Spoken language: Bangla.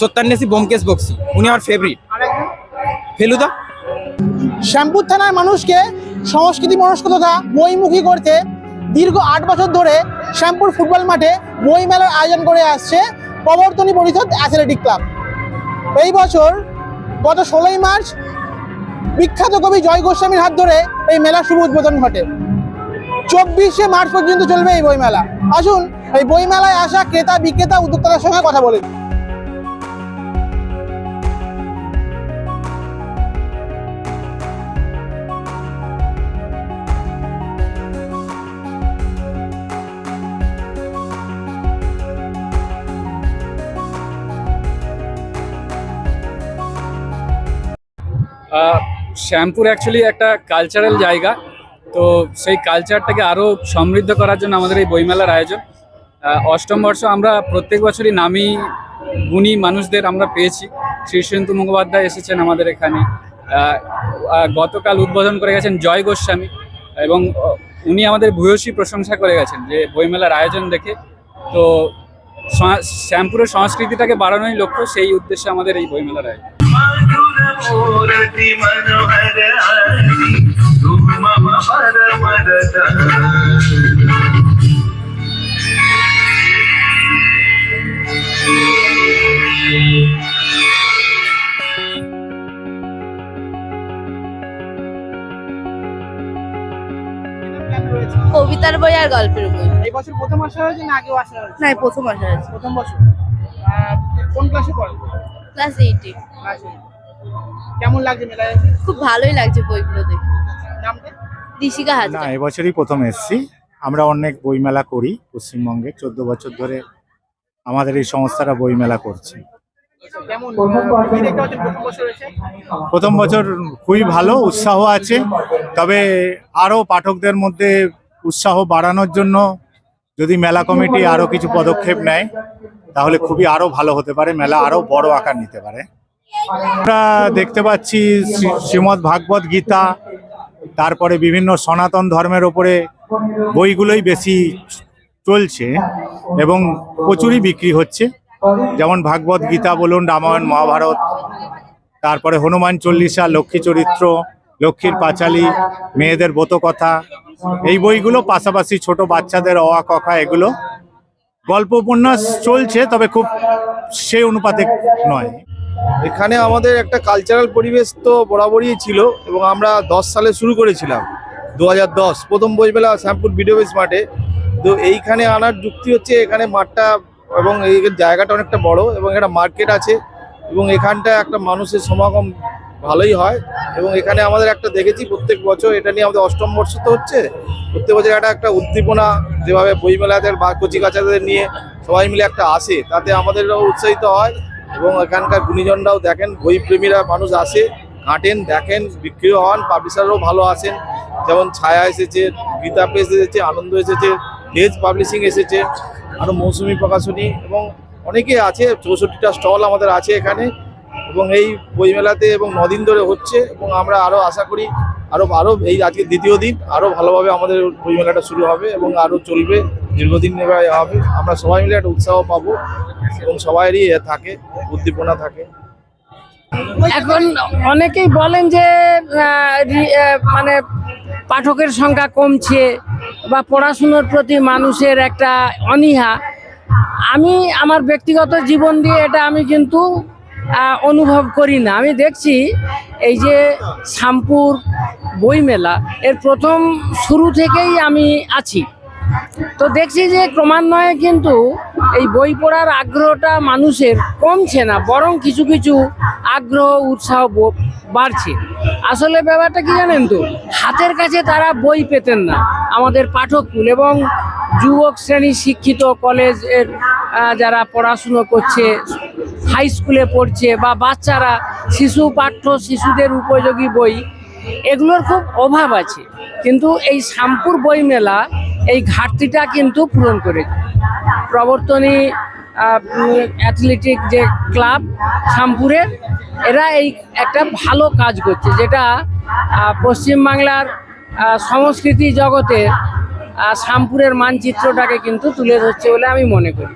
সত্যান্বেষী বোমকেশ বক্সি, উনি আমার ফেভারিট ফেলুদা? শ্যামপুর থানার মানুষকে সংস্কৃতি মনস্কতা বইমুখী করতে দীর্ঘ আট বছর ধরে শ্যামপুর ফুটবল মাঠে বই মেলার আয়োজন করে আসছে প্রবর্তনী পরিষদ অ্যাথলেটিক ক্লাব। এই বছর গত ষোলোই মার্চ বিখ্যাত কবি জয় গোস্বামীর হাত ধরে এই মেলা শুভ উদ্বোধন ঘটে। চব্বিশে মার্চ পর্যন্ত চলবে এই বইমেলা। আসুন, এই বইমেলায় আসা ক্রেতা, বিক্রেতা, উদ্যোক্তাদের সঙ্গে কথা বলি। শ্যামপুর অ্যাকচুয়ালি একটা কালচারাল জায়গা। তো সেই কালচারটাকে আরও সমৃদ্ধ করার জন্য আমাদের এই বইমেলার আয়োজন। অষ্টম বর্ষ আমরা প্রত্যেক বছরই নামি গুণী মানুষদের আমরা পেয়েছি। শীর্ষেন্দু মুখোপাধ্যায় এসেছেন আমাদের এখানে। গতকাল উদ্বোধন করে গেছেন জয় গোস্বামী এবং উনি আমাদের ভূয়সী প্রশংসা করে গেছেন যে বইমেলার আয়োজন দেখে। তো শ্যামপুরের সংস্কৃতিটাকে বাড়ানোই লক্ষ্য, সেই উদ্দেশ্যে আমাদের এই বইমেলার আয়োজন। ಮೂರತಿ ಮನೋಹರ কবিতার বই আর গল্পের বই? এই বছর প্রথম আসা হয়েছে না আগেও আসা হয়েছে? না প্রথম আসা হয়েছে। প্রথম বছর। কোন ক্লাসে পড়ো ক্লাস এইটে কেমন লাগছে মেলায় খুব ভালোই লাগছে বইগুলো দেখে। নামটা? ঋষিকা না এবছরই প্রথম এসেছি। আমরা অনেক বইমেলা করি পশ্চিমবঙ্গে। চোদ্দ বছর ধরে আমাদের এই সংস্থাটা বইমেলা করছে। প্রথম বছর খুবই ভালো উৎসাহ আছে। তবে আরও পাঠকদের মধ্যে উৎসাহ বাড়ানোর জন্য যদি মেলা কমিটি আরও কিছু পদক্ষেপ নেয় তাহলে খুবই আরও ভালো হতে পারে মেলা আরও বড় আকার নিতে পারে। আমরা দেখতে পাচ্ছি শ্রী- শ্রীমদ্ ভাগবত গীতা, তারপরে বিভিন্ন সনাতন ধর্মের ওপরে বইগুলোই বেশি চলছে এবং প্রচুরই বিক্রি হচ্ছে। যেমন ভাগবত গীতা বলুন, রামায়ণ, মহাভারত, তারপরে হনুমান চল্লিশা, লক্ষ্মী চরিত্র, লক্ষ্মীর পাঁচালী, মেয়েদের ব্রত কথা এই বইগুলো পাশাপাশি ছোট বাচ্চাদের অয়া কথা এগুলো গল্প উপন্যাস চলছে, তবে খুব সেই অনুপাতে নয়। এখানে আমাদের একটা কালচারাল পরিবেশ তো বরাবরই ছিল এবং আমরা দশ সালে শুরু করেছিলাম দু হাজার দশ, প্রথম বইমেলা শ্যামপুর বিডিওবেস মাঠে। তো এইখানে আনার যুক্তি হচ্ছে এখানে মাঠটা এবং এই জায়গাটা অনেকটা বড় এবং একটা মার্কেট আছে এবং এখানটা একটা মানুষের সমাগম ভালোই হয় এবং এখানে আমাদের একটা দেখেছি প্রত্যেক বছর, এটা নিয়ে আমাদের অষ্টম বর্ষ তো হচ্ছে। প্রত্যেক বছর একটা একটা উদ্দীপনা যেভাবে বইমেলাদের বা কচি কাচাদের নিয়ে সবাই মিলে একটা আসে, তাতে আমাদেরও উৎসাহিত হয়। এবং এখানকার গুণীজনরাও দেখেন বই প্রেমীরা মানুষ আসে ঘাঁটেন দেখেন, বিক্রিও হন পাবলিশাররাও ভালো আসেন যেমন ছায়া এসেছে, গীতা প্রেস এসেছে, আনন্দ এসেছে হেজ পাবলিশিং এসেছে, আরও মৌসুমি প্রকাশনী এবং অনেকে আছে, চৌষট্টিটা স্টল আমাদের আছে এখানে এবং এই বইমেলাতে এবং নদিন ধরে হচ্ছে এবং আমরা আরও আশা করি আরও আরও এই আজকে দ্বিতীয় দিন, আরও ভালোভাবে আমাদের বইমেলাটা শুরু হবে এবং আরও চলবে। দীর্ঘদিন এবার হবে। আমরা সবাই মিলে একটা উৎসাহ পাবো এবং সবাইরই এ থাকে, উদ্দীপনা থাকে। এখন অনেকেই বলেন যে মানে পাঠকের সংখ্যা কমছে বা পড়াশুনোর প্রতি মানুষের একটা অনীহা। আমি আমার ব্যক্তিগত জীবন দিয়ে এটা আমি কিন্তু অনুভব করি না। আমি দেখছি এই যে শামপুর বইমেলা, এর প্রথম শুরু থেকেই আমি আছি। তো দেখছি যে ক্রমান্বয়ে কিন্তু এই বই পড়ার আগ্রহটা মানুষের কমছে না, বরং কিছু কিছু আগ্রহ, উৎসাহ বাড়ছে। আসলে ব্যাপারটা কি জানেন তো? হাতের কাছে তারা বই পেতেন না। আমাদের পাঠককুল এবং যুবক শ্রেণি শিক্ষিত কলেজের যারা পড়াশুনো করছে, হাই স্কুলে পড়ছে বা বাচ্চারা শিশু পাঠ্য শিশুদের উপযোগী বই, এগুলোর খুব অভাব আছে। কিন্তু এই শামপুর বই মেলা এই ঘাটতিটা কিন্তু পূরণ করে প্রবর্তনী অ্যাথলেটিক যে ক্লাব শামপুরের এরা এই একটা ভালো কাজ করছে, যেটা পশ্চিমবাংলার সংস্কৃতি জগতে শামপুরের মানচিত্রটাকে কিন্তু তুলে ধরছে বলে আমি মনে করি।